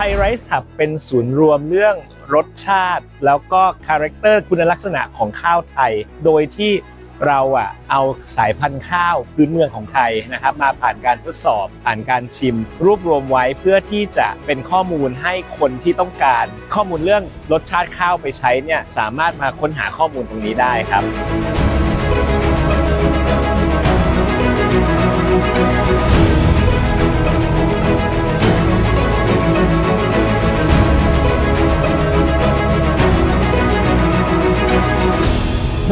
ไทยไรซ์หับเป็นศูนย์รวมเรื่องรสชาติ แล้วก็คาแรคเตอร์คุณลักษณะของข้าวไทย โดยที่เราอะเอาสายพันธุ์ข้าวพื้นเมืองของไทยนะครับ มาผ่านการทดสอบ ผ่านการชิม รวบรวมไว้เพื่อที่จะเป็นข้อมูลให้คนที่ต้องการ ข้อมูลเรื่องรสชาติข้าวไปใช้เนี่ยสามารถมาค้นหาข้อมูลตรงนี้ได้ครับ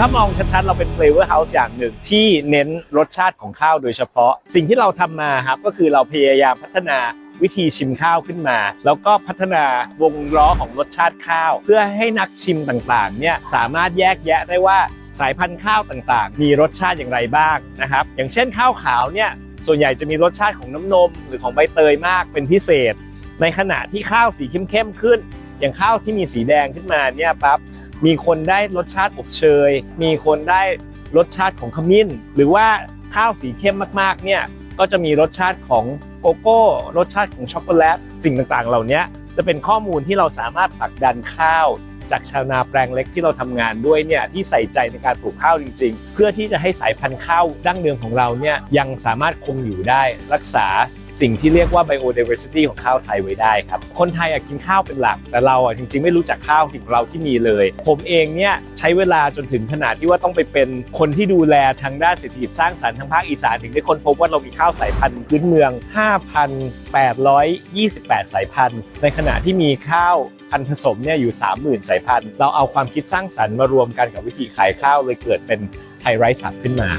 ถ้ามองชัดๆ เราเป็น flavor house อย่างหนึ่ง ที่เน้นรสชาติของข้าวโดยเฉพาะ สิ่งที่เราทำมาครับก็คือเราพยายามพัฒนาวิธีชิมข้าวขึ้นมา แล้วก็พัฒนาวงล้อของรสชาติข้าว เพื่อให้นักชิมต่างๆเนี่ยสามารถแยกแยะได้ว่าสายพันธุ์ข้าวต่างๆ มีรสชาติอย่างไรบ้างนะครับ อย่างเช่นข้าวขาวเนี่ยส่วนใหญ่จะมีรสชาติของน้ำนม หรือของใบเตยมากเป็นพิเศษ ในขณะที่ข้าวสีเข้มๆขึ้น อย่างข้าวที่มีสีแดงขึ้นมาเนี่ยปั๊บ มีคนได้รสชาติอบเชย มีคนได้รสชาติของขมิ้น หรือว่าข้าวสีเข้มมากๆเนี่ยก็จะมีรสชาติของโกโก้ รสชาติของช็อกโกแลตสิ่งต่างๆ เหล่านี้จะเป็นข้อมูลที่เราสามารถผลักดันข้าว จากชาวนาแปลงเล็กที่เราทำงานด้วยเนี่ยที่ใส่ใจในการปลูกข้าวจริง ๆ เพื่อที่จะให้สายพันธุ์ข้าวดั้งเดิมของเราเนี่ยยังสามารถคงอยู่ได้รักษา สิ่งที่เรียกว่า biodiversity ของข้าวไทยไว้ได้ครับ คนไทยอะกินข้าวเป็นหลัก แต่เราอะจริง ๆ ไม่รู้จักข้าวของเราที่มีเลย ผมเองเนี่ยใช้เวลาจนถึงขนาดที่ว่าต้องไปเป็นคนที่ดูแลทางด้านเศรษฐกิจสร้างสรรค์ทางภาคอีสานถึงได้ค้นพบว่าเรามีข้าวสายพันธุ์พื้นเมือง 5,828 สายพันธุ์ ในขณะที่มีข้าวพันธุ์ผสมเนี่ยอยู่ 30,000 สายพันธุ์ เราเอาความคิดสร้างสรรค์มารวมกันกับวิธีขายข้าวเลยเกิดเป็นไทยไรซ์หับขึ้นมา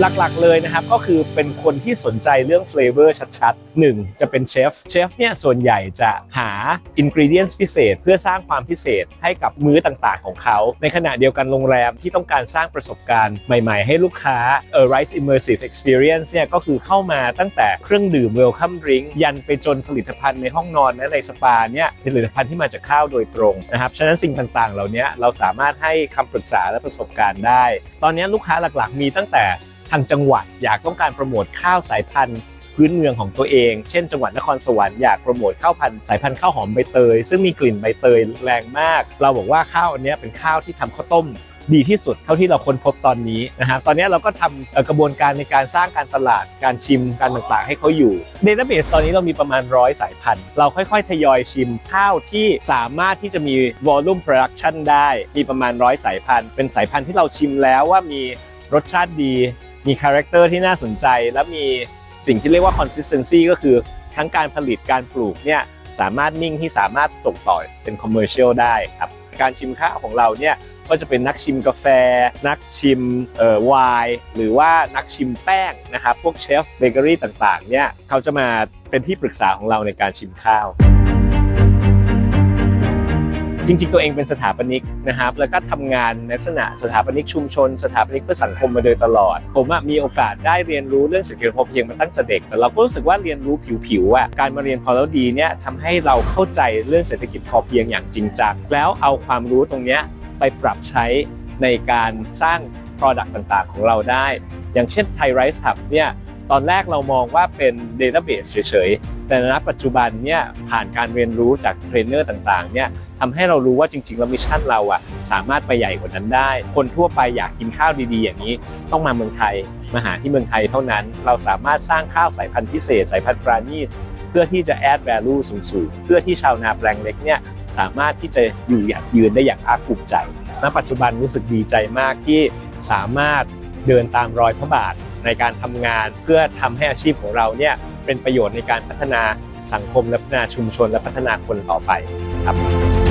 หลักๆเลยนะครับ ก็คือเป็นคนที่สนใจเรื่องเฟลเวอร์ชัดๆหนึ่งจะเป็นเชฟเชฟเนี่ยส่วนใหญ่จะหาอินก e เดียนพิเศษ เพื่อสร้างความพิเศษให้กับมื้อต่างๆ ของเขา ในขณะเดียวกันโรงแรมที่ต้องการสร้างประสบการณ์ใหม่ๆ ให้ลูกค้าเออ Rice Immersive Experience เนี่ยก็คือเข้ามาตั้งแต่เครื่องดื่ม Welcome Drink ยันไปจนผลิตภัณฑ์ในห้องนอนและในสปาเนี่ยผลิตภัณฑ์ที่มาจากข้าวโดยตรงนะครับฉะนั้นสิ่งต่างๆ เหล่านี้เราสามารถให้คำปรึกษาและประสบการณ์ได้ ตอนนี้ลูกค้าหลักๆ มีตั้งแต่ทางจังหวัดอยากต้องการโปรโมทข้าวสายพันธุ์พื้นเมืองของตัวเอง เช่น จังหวัดนครสวรรค์อยากโปรโมทข้าวพันธุ์สายพันธุ์ข้าวหอมใบเตย ซึ่งมีกลิ่นใบเตยแรงมาก เราบอกว่าข้าวอันนี้เป็นข้าวที่ทำข้าวต้มดีที่สุดเท่าที่เราค้นพบตอนนี้นะครับตอนนี้เราก็ทำเอ่อกระบวนการในการสร้างการตลาดการชิมการต่างๆ ให้เขาอยู่เดต้าเบสตอนนี้เรามีประมาณร้อยสายพันธุ์ เราค่อยๆ ทยอยชิมข้าวที่สามารถที่จะมี volume production ได้มีประมาณร้อยสายพันธุ์ เป็นสายพันธุ์ที่เราชิมแล้วว่ามี รสชาติดี มีคาแรคเตอร์ที่น่าสนใจ และมีสิ่งที่เรียกว่า consistency ก็คือทั้งการผลิตการปลูกเนี่ยสามารถนิ่งที่สามารถส่งต่อเป็น commercial ได้ครับการชิมข้าวของเราเนี่ยก็จะเป็นนักชิมกาแฟ นักชิมเอ่อไวน์หรือว่านักชิมแป้งนะครับพวกเชฟเบเกอรี่ต่างๆเนี่ยเขาจะมาเป็นที่ปรึกษาของเราในการชิมข้าว จริงๆ ตัวเองเป็นสถาปนิกนะครับ แล้วก็ทำงานในลักษณะสถาปนิกชุมชน สถาปนิกเพื่อสังคมมาโดยตลอด ผมมีโอกาสได้เรียนรู้เรื่องเศรษฐกิจพอเพียงมาตั้งแต่เด็ก แต่เราก็รู้สึกว่าเรียนรู้ผิวๆอะการมาเรียนพอแล้วดีเนี่ยทำให้เราเข้าใจเรื่องเศรษฐกิจพอเพียงอย่างจริงจังแล้วเอาความรู้ตรงเนี้ยไปปรับใช้ในการสร้าง Product ต่างๆ ของเราได้ อย่างเช่น Thai Rice Hub เนี่ย ตอนแรกเรามองว่าเป็น Database เฉยๆ แต่ณปัจจุบันเนี่ยผ่านการเรียนรู้จากเทรนเนอร์ต่างๆเนี่ยทำให้เรารู้ว่าจริงๆแล้วมิชชั่นเราอะสามารถไปใหญ่กว่านั้นได้ คนทั่วไปอยากกินข้าวดีๆ อย่างนี้ต้องมาเมืองไทยมาหาที่เมืองไทยเท่านั้น เราสามารถสร้างข้าวสายพันธุ์พิเศษ สายพันธุ์ปราณีตเพื่อที่จะ add value สูงๆ เพื่อที่ชาวนาแปลงเล็กเนี่ยสามารถที่จะอยู่อย่างยืนได้อย่างภาคภูมิใจณปัจจุบันรู้สึกดีใจมากที่สามารถเดินตามรอยพระบาท ในการทำงาน เพื่อทำให้อาชีพของเราเนี่ยเป็นประโยชน์ในการพัฒนาสังคมและพัฒนาชุมชนและพัฒนาคนต่อไปครับ